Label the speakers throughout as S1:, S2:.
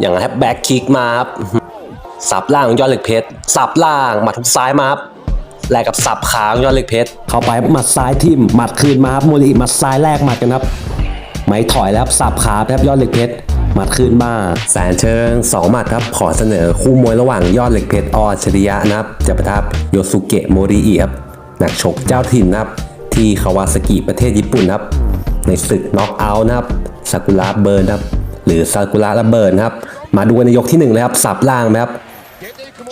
S1: อย่างแฮปแบ็กคิกมาครับสับล่างของยอดเหล็กเพชรสับล่างหมัดทุกซ้ายมาครับแลกกับสับขาของยอดเหล็กเพชร
S2: เข้าไปหมัดซ้ายทิ่มหมัดคืนมาครับโมลิหมัดซ้ายแรกหมัดกันครับ ไม่ถอยแล้วครับสับขาครับยอดเหล็กเพชรหมัดคืนมา
S1: แสนเชิงสองหมัดครับขอเสนอคู่มวยระหว่างยอดเหล็กเพชรออชริยะนะครับจะประทับโยสุเกะโมริอิครับนักชกเจ้าถิ่นนะครับ ที่คาวาซากิประเทศญี่ปุ่นครับ ในศึกน็อกเอาท์นะครับซากุระเบิร์นครับ หรือซากุระระเบิร์นครับ มาดูกันในยกที่หนึ่งเลยครับสับล่างนะครับ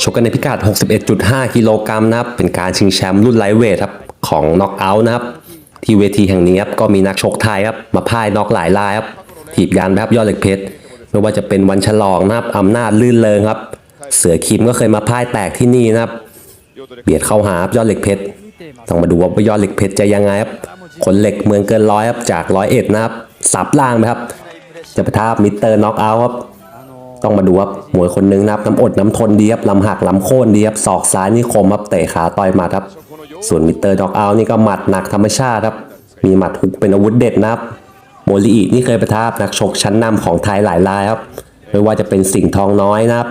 S1: ชกกันในพิกัด 61.5 กิโลกรัมนะครับ เป็นการชิงแชมป์รุ่นไลท์เวทครับของน็อกเอาท์นะครับ ที่เวทีแห่งนี้ครับก็มีนักชกไทยครับมาพ่ายน็อกหลายรายครับถีบยันนะครับยอดเหล็กเพชรไม่ว่าจะเป็นวันฉลองนะครับอำนาจลื่นเริงครับ เสือคิมก็เคยมาพ่ายแตกที่นี่นะครับ เบียดเข้าหาครับยอดเหล็กเพชรต้องมาดูว่ายอดเหล็กเพชรจะยังไงครับขนเหล็กเมืองเกินร้อยครับจากร้อยเอ็ดนะครับสับล่างนะครับ จะประทับมิสเตอร์น็อกเอาท์ครับ ต้องมาดูครับมวยคนหนึงนะครับน้ำอดน้ำทนดีครับลำหักลำโค่นดีครับศอกซ้ายนี่คมครับเตะขาต่อยหมัดครับ ส่วนมิสเตอร์ด็อกเอาท์นี่ก็หมัดหนักธรรมชาติครับ มีหมัดฮุกเป็นอาวุธเด็ดนะครับโมลิอินี่เคยประทับนักชกชั้นนำของไทยหลายรายครับ ไม่ว่าจะเป็นสิงห์ทองน้อยนะครับ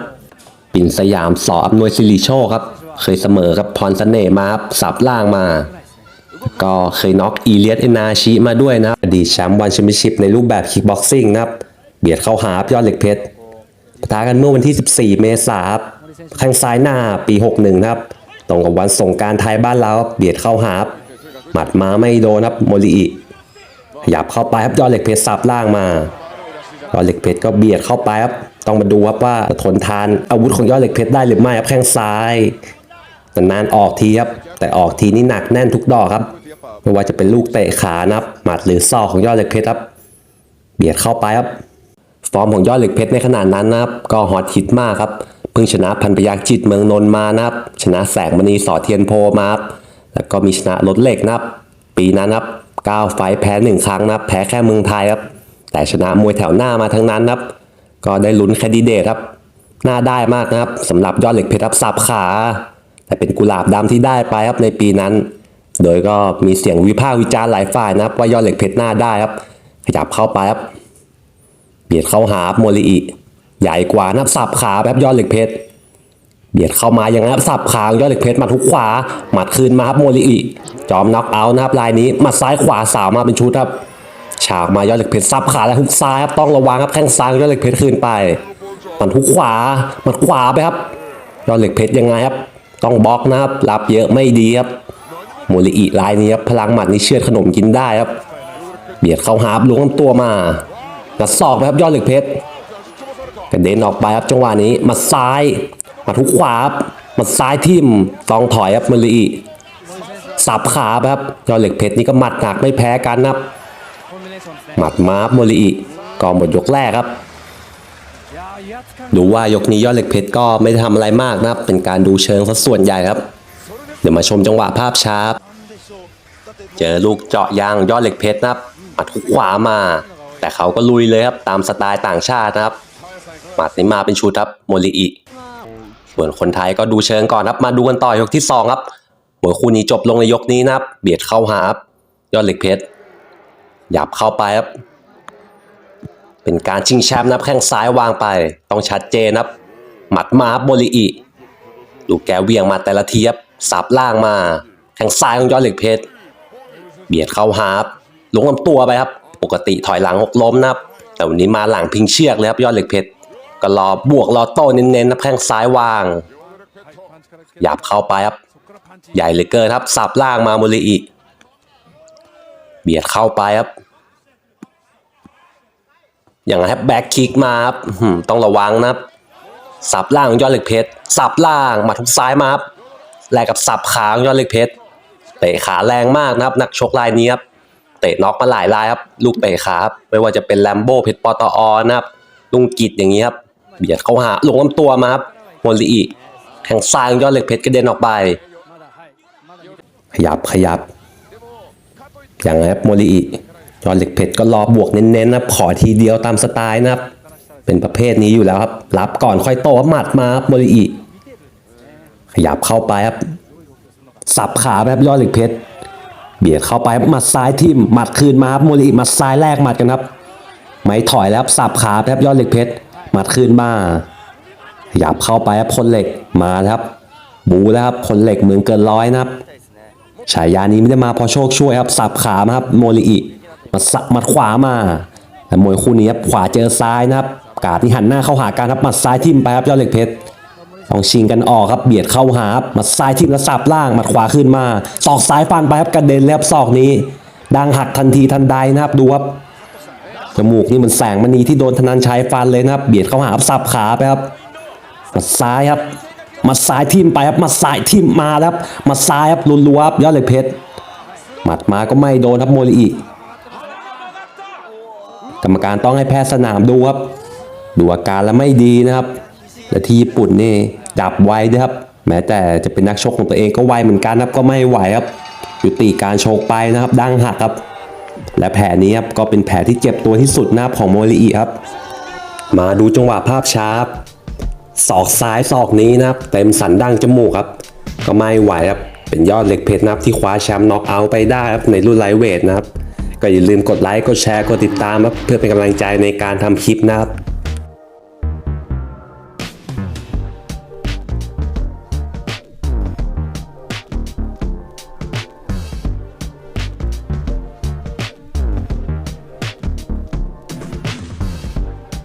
S1: ปิ่นสยามสออำนวยสิริโชคครับ เคยเสมอกับพรเสน่ห์มาครับสับล่างมา ก็เคยน็อกอีเลียสเอนาชิมาด้วยนะอดีตแชมป์วันแชมเปี้ยนชิพในรูปแบบคิกบ็อกซิ่งนะครับ เบียดเข้าหาครับยอดเหล็กเพชรปะทะกันเมื่อวันที่ 14 เมษายนข้างซ้ายหน้าปี 61 นะครับ ตรงกับวันสงการไทยบ้านเราเบียดเข้าหาหมัดมาไม่โดนครับโมริอิขยับเข้าไปครับยอดเหล็กเพชรสับล่างมายอดเหล็กเพชรก็เบียดเข้าไปครับต้องมาดูครับว่าทนทานอาวุธของยอดเหล็กเพชรได้หรือไม่ครับแข้งซ้าย นานๆออกทีครับ แต่ออกทีนี่หนักแน่นทุกดอกครับ ไม่ว่าจะเป็นลูกเตะขานะครับ หมัดหรือศอกของยอดเหล็กเพชรครับ เบียดเข้าไปครับ ฟอร์มของยอดเหล็กเพชรในขนาดนั้นนะครับ ก็ฮอตฮิตมากครับ เพิ่งชนะพันพยักจิตเมืองนนมานะครับ ชนะแสงมณีสอเทียนโพมาครับ แล้วก็มีชนะรถเหล็กนะครับ ปีนั้นนะครับ9ไฟแพ้1ครั้งนะครับ แพ้แค่เมืองไทยครับ แต่ชนะมวยแถวหน้ามาทั้งนั้นนะครับ ก็ได้ลุ้นแคนดิเดตครับน่าได้มากนะครับสำหรับยอดเหล็กเพชรครับสับขา แต่เป็นกุหลาบดำที่ได้ไปครับในปีนั้น โดยก็มีเสียงวิพากษ์วิจารณ์หลายฝ่ายนะครับ ว่ายอดเหล็กเพชรหน้าได้ครับ ขยับเข้าไปครับ เบียดเข้าหาโมริอิใหญ่กว่านับสับขาแบบยอดเหล็กเพชรเบียดเข้ามาอย่างนั้นครับสับขายอดเหล็กเพชรมาทุกขวาหมัดคืนมาครับโมริอิจอมน็อกเอาท์นะครับลายนี้หมัดซ้ายขวาสาวมาเป็นชุดครับฉากมายอดเหล็กเพชรสับขาและทุกซ้ายครับต้องระวังครับแข้งซ้ายยอดเหล็กเพชรคืนไปหมันทุกขวาหมัดขวาไปครับยอดเหล็กเพชรยังไงครับ ต้องบล็อกนะครับรับเยอะไม่ดีครับโมริอิลายนี้ครับพลังหมัดนี่เชือดขนมกินได้ครับ เบียดเข้าหาบล้วงตัวมากระศอกไปครับยอดเหล็กเพชรกระเด็นออกไปครับจังหวะนี้มาซ้ายมาทุกขวาครับมาซ้ายทิ่มต้องถอยครับมาลีสับขาครับยอดเหล็กเพชรนี่ก็หมัดหนักไม่แพ้กันนะครับหมัดมารับโมลีก็หมดยกแรกครับ ดูว่ายกนี้ยอดเหล็กเพชรก็ไม่ได้ทำอะไรมากนะครับ เป็นการดูเชิงซะส่วนใหญ่ครับ เดี๋ยวมาชมจังหวะภาพช้ารับเจอลูกเจาะยางยอดเหล็กเพชรนะครับหมัดขวามา แต่เขาก็ลุยเลยครับตามสไตล์ต่างชาตินะครับหมัดนี้มาเป็นชุดครับโมริอิส่วนคนไทยก็ดูเชิงก่อนครับ มาดูกันต่อยกที่สองครับมวยคู่นี้จบลงในยกนี้นะครับ เบียดเข้าหาครับยอดเหล็กเพชรหยับเข้าไปครับ เป็นการชิงแชมป์นับแข้งซ้ายวางไป ต้องชัดเจนครับ หมัดมาบโมริอิลูกแกเวียงมาแต่ละทีครับสับล่างมาแข้งซ้ายของยอดเหล็กเพชร เบียดเข้าหาบลงลำตัวไปครับ ปกติถอยหลังหกล้มนะครับ แต่วันนี้มาหลังพิงเชือกเลยครับยอดเหล็กเพชร ก็รอบวกรอโต้เน้นๆนะแข้งซ้ายวาง หยับเข้าไปครับ ใหญ่เหลือเกินครับสับล่างมาโมริอิเบียดเข้าไปครับ อย่างไรครับแบ็กคิกมาครับต้องระวังนะครับ สับล่างของยอดเหล็กเพชร สับล่างหมาทุกซ้ายมาครับแลกกับสับขาของยอดเหล็กเพชร เตะขาแรงมากนะครับ นักชกรายนี้ครับ เตะน็อกมาหลายรายครับ ลูกเตะขาครับไม่ว่าจะเป็นแลมโบ้เพชรปตอนะครับ ลุงกิจอย่างนี้ครับ เบียดเข้าหาลงลำตัวมาครับโมลิอิแข่งซ้ายของยอดเหล็กเพชรกระเด็นออกไป ขยับขยับ อย่างไรครับโมลิอิ ยอดเหล็กเพชรก็รอบวกเน้นๆนะครับขอทีเดียวตามสไตล์นะครับ เป็นประเภทนี้อยู่แล้วครับ รับก่อนค่อยโตครับหมัดมาครับโมลิอิขยับเข้าไปครับ สับขาแบบยอดเหล็กเพชรเบียดเข้าไปหมัดซ้ายทิ่มหมัดคืนมาครับโมริหมัดซ้ายแรกหมัดกันครับ ไม่ถอยแล้วครับสับขาแบบยอดเหล็กเพชร
S2: หมัดขึ้นมาขยับเข้าไปครับคนเหล็กมาครับ บูแล้วครับคนเหล็กเมืองเกินร้อยนะครับฉายานี้ไม่ได้มาเพอโชคช่วยครับสับขามาครับโมริอิ มาสับมัดขวามาแต่มวยคู่นี้ครับขวาเจอซ้ายนะครับ กาดที่หันหน้าเข้าหากันครับมัดซ้ายทิ่มไปครับยอดเหล็กเพชรต้องชิงกันออกครับเบียดเข้าหาครับมัดซ้ายทิ่มแล้วสับล่างมัดขวาขึ้นมาศอกซ้ายฟันไปครับกระเด็นแล้วครับศอกนี้ ดังหักทันทีทันใดนะครับดูครับจมูกนี่มันแสงมณีที่โดนธนันชัยฟันเลยนะครับ เบียดเข้าหาครับสับขาไปครับมัดซ้ายครับมัดซ้ายทิ่มไปครับมัดซ้ายทิ่มมาแล้วครับมัดซ้ายครับรัวครับยอดเหล็กเพชรหมัดมาก็ไม่โดนครับโมริอิ กรรมการต้องให้แพทย์สนามดูครับ ดูอาการแล้วไม่ดีนะครับ และที่ญี่ปุ่นนี่ดับไวด้วยครับ แม้แต่จะเป็นนักชกของตัวเองก็ไวเหมือนกันครับก็ไม่ไหวครับยุติการชกไปนะครับ ดังหักครับ และแผลนี้ครับก็เป็นแผลที่เจ็บตัวที่สุดหนะครับของโมริอิครับ มาดูจังหวะภาพช้ารับศอกซ้ายศอกนี้นะครับ เต็มสันดั้งจมูกครับ ก็ไม่ไหวครับเป็นยอดเหล็กเพชรนะครับที่คว้าแชมป์น็อกเอาท์ไปได้ครับในรุ่นไลท์เวทนะครับ ก็อย่าลืมกดไลค์กดแชร์กดติดตามครับเพื่อเป็นกำลังใจในการทำคลิปนะครับ